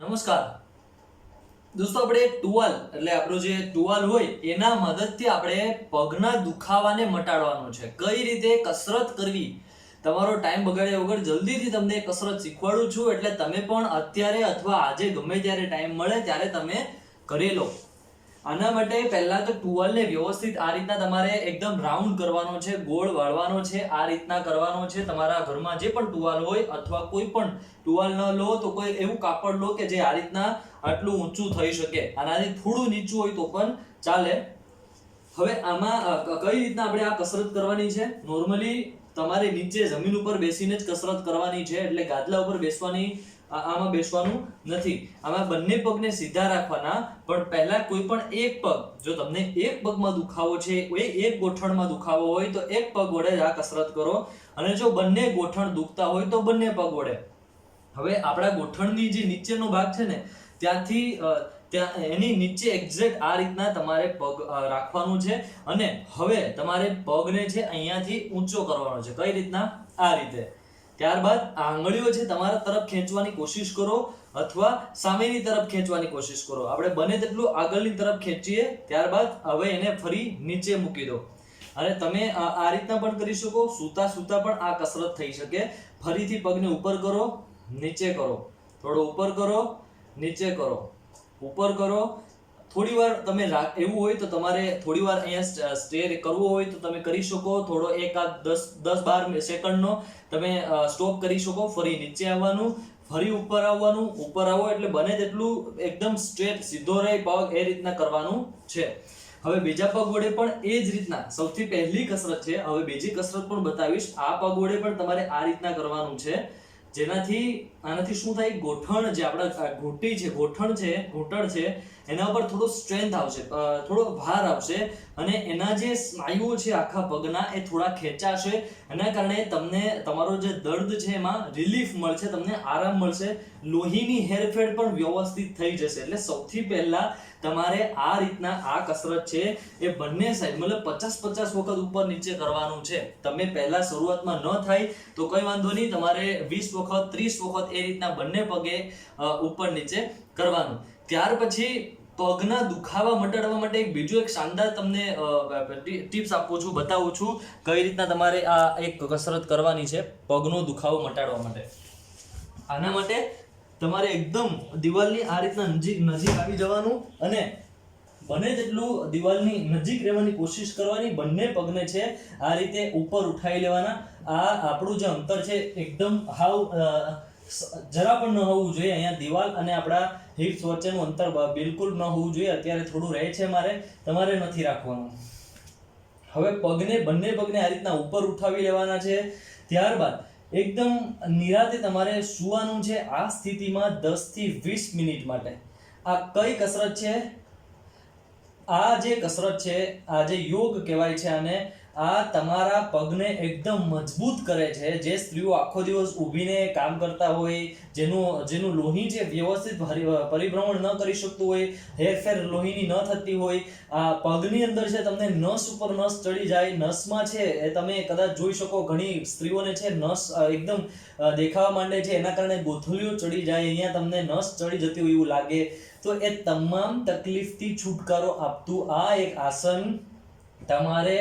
નમસ્કાર. દોસ્તો, આપણે ટુવાલ, એટલે આપણું જે ટુવાલ હોય, એના મદદથી આપણે પગના દુખાવાને મટાડવાનો છે. કઈ રીતે કસરત કરવી? તમારો ટાઈમ બગાડ્યા વગર જલ્દીથી તમને કસરત શીખવાડું છું. એટલે તમે પણ અત્યારે અથવા આજે ગમે ત્યારે ટાઈમ મળે, ત્યારે તમે કરી લો. આના માટે પહેલા તો ટુવાલને વ્યવસ્થિત આ રીતના તમારે એકદમ રાઉન્ડ કરવાનો છે, ગોળ વાળવાનો છે, આ રીતના કરવાનો છે. તમારા ઘરમાં જે પણ ટુવાલ હોય અથવા કોઈ પણ ટુવાલ ન લો તો કોઈ એવું કાપડ લો કે જે આ રીતના આટલું ઊંચું થઈ શકે. આનાથી થોડું નીચું હોય તો પણ ચાલે. હવે આમાં કઈ રીતના આપણે આ કસરત કરવાની છે? નોર્મલી તમારે નીચે જમીન ઉપર બેસીને જ કસરત કરવાની છે, એટલે ગાદલા ઉપર બેસવાની આમાં બેસવાનું નથી. આમાં બંને પગને સીધા રાખવાના, પણ પહેલા કોઈ પણ એક પગ, જો તમને એક પગમાં દુખાવો છે એ એક ગોઠણમાં દુખાવો હોય, તો એક પગ વડે આ કસરત કરો. અને જો બંને ગોઠણ દુખતા હોય, તો બંને પગ વડે. હવે આપણા ગોઠણની જે નીચેનો ભાગ છે ને, ત્યાંથી ત્યાં એની નીચે એક્ઝેક્ટ આ રીતના તમારે પગ રાખવાનું છે. અને હવે તમારે પગને છે અહીંયાથી ઊંચો કરવાનો છે. કઈ રીતના? આ રીતે. ત્યારબાદ આંગળીઓ છે તમારા તરફ ખેંચવાની કોશિશ કરો અથવા સામેની તરફ ખેંચવાની કોશિશ કરો. આપણે બને તેટલું આગળની તરફ ખેંચીએ, ત્યારબાદ હવે એને ફરી નીચે મૂકી દો. અને તમે આ રીતના પણ કરી શકો, સૂતા સૂતા પણ આ કસરત થઈ શકે. ફરીથી પગને ઉપર કરો, નીચે કરો. થોડો ઉપર કરો, નીચે કરો. ઉપર કરો થોડી વાર તમે એવું હોય તો તમારે થોડી વાર અહીંયા સ્ટે કરવો હોય તો તમે કરી શકો. થોડો એક આ દસ દસ બાર સેકન્ડનો તમે સ્ટોપ કરી શકો. ફરી નીચે આવવાનું, ફરી ઉપર આવવાનું, ઉપર આવો એટલે બને તેટલું એકદમ સ્ટ્રેટ સીધો રહે પગ એ રીતના કરવાનું છે. હવે બીજા પગ વડે પણ એ જ રીતના. સૌથી પહેલી કસરત છે, હવે બીજી કસરત પણ બતાવીશ. આ પગ વડે પણ તમારે આ રીતના કરવાનું છે. જેનાથી, આનાથી શું થાય? ગોઠણ જે આપણા ઘૂંટી છે, ગોઠણ છે, ઘૂંટણ છે એના ઉપર થોડો સ્ટ્રેન્થ આવશે થોડો ભાર આવશે અને એના જે સ્નાયુઓ છે, આખા પગના, એ થોડા ખેંચાશે. એના કારણે તમને તમારો જે દર્દ છે, એમાં રિલીફ મળશે, તમને આરામ મળશે. લોહીની હેરફેર પણ વ્યવસ્થિત થઈ જશે. એટલે સૌથી પહેલા તમારે આ રીતના આ કસરત છે, એ બંને સાઈડ મતલબ પચાસ પચાસ વખત ઉપર નીચે કરવાનું છે. તમે પહેલા શરૂઆતમાં ન થાય, તો કોઈ વાંધો નહીં, તમારે વીસ વખત, ત્રીસ વખત એ રીતના બંને પગે ઉપર નીચે કરવાનું. ત્યાર પછી પગના દુખાવા મટાડવા માટે એક બીજું એક શાનદાર તમને ટિપ્સ આપું છું, બતાવું છું, કઈ રીતના તમારે આ એક કસરત કરવાની છે પગનો દુખાવો મટાડવા માટે. આના માટે તમારે એકદમ દિવાલની આ રીતના નજીક નજીક આવી જવાનું અને બને તેટલું દિવાલની નજીક રહેવાની કોશિશ કરવાની, બંને પગને છે આ રીતે ઉપર ઉઠાવી લેવાના. આ આપણું જે અંતર છે, એકદમ હાવ જરા પણ ન હોવું જોઈએ. અહીંયા દિવાલ અને આપણા હિપ્સ વચ્ચેનું અંતર બિલકુલ ન હોવું જોઈએ. અત્યારે થોડું રહે છે મારે. તમારે નથી રાખવાનું. હવે પગને, બંને પગને આ રીતના ઉપર ઉઠાવી લેવાના છે. ત્યારબાદ એકદમ નિરાતે તમારે સુવાનું છે આ સ્થિતિમાં 10 થી 20 મિનિટ માટે. આ કઈ કસરત છે? આ જે કસરત છે, આ જે યોગ કહેવાય છે આને આ તમારા પગને એકદમ મજબૂત કરે છે. જે સ્ત્રીઓ આખો દિવસ ઊભીને કામ કરતા હોય, જેનું જેનું લોહી છે વ્યવસ્થિત પરિભ્રમણ ન કરી શકતું હોય, હેરફેર લોહીની ન થતી હોય, આ પગની અંદર છે તમને નસ ઉપર નસ ચડી જાય, નસમાં છે એ તમે કદાચ જોઈ શકો, ઘણી સ્ત્રીઓને છે નસ એકદમ દેખાવા માંડે છે. એના કારણે ગોથલીઓ ચડી જાય, અહીંયા તમને નસ ચડી જતી હોય એવું લાગે. તો એ તમામ તકલીફથી છુટકારો આપતું આ એક આસન તમારે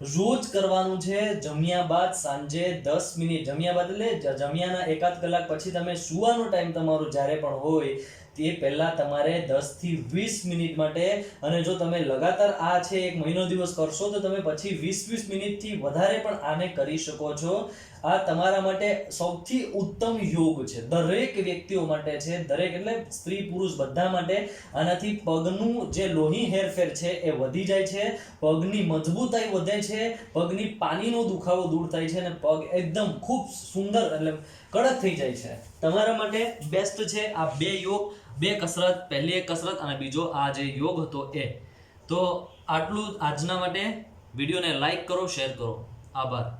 રોજ કરવાનું છે જમ્યા બાદ સાંજે દસ મિનિટ. જમ્યા બાદ એટલે જમ્યાના એકાદ કલાક પછી તમે સુવાનો ટાઈમ તમારો જ્યારે પણ હોય તે પહેલાં તમારે દસથી વીસ મિનિટ માટે, અને જો તમે લગાતાર આ છે એક મહિનો દિવસ કરશો, તો તમે પછી વીસ વીસ મિનિટથી વધારે પણ આને કરી શકો છો. આ તમારા માટે સૌથી ઉત્તમ યોગ છે. દરેક વ્યક્તિઓ માટે છે. દરેક એટલે સ્ત્રી પુરુષ બધા માટે. આનાથી પગનું જે લોહી હેરફેર છે એ વધી જાય છે. પગની મજબૂતાઈ વધે છે. પગની પાણીનો દુખાવો દૂર થાય છે. અને પગ એકદમ ખૂબ સુંદર એટલે કડક થઈ જાય છે. તમારા માટે બેસ્ટ છે આ બે યોગ, બે કસરત, પહેલી એક કસરત અને બીજો આ જે યોગ હતો એ. તો આટલું આજના માટે. વિડીયોને લાઈક કરો શેર કરો. આભાર.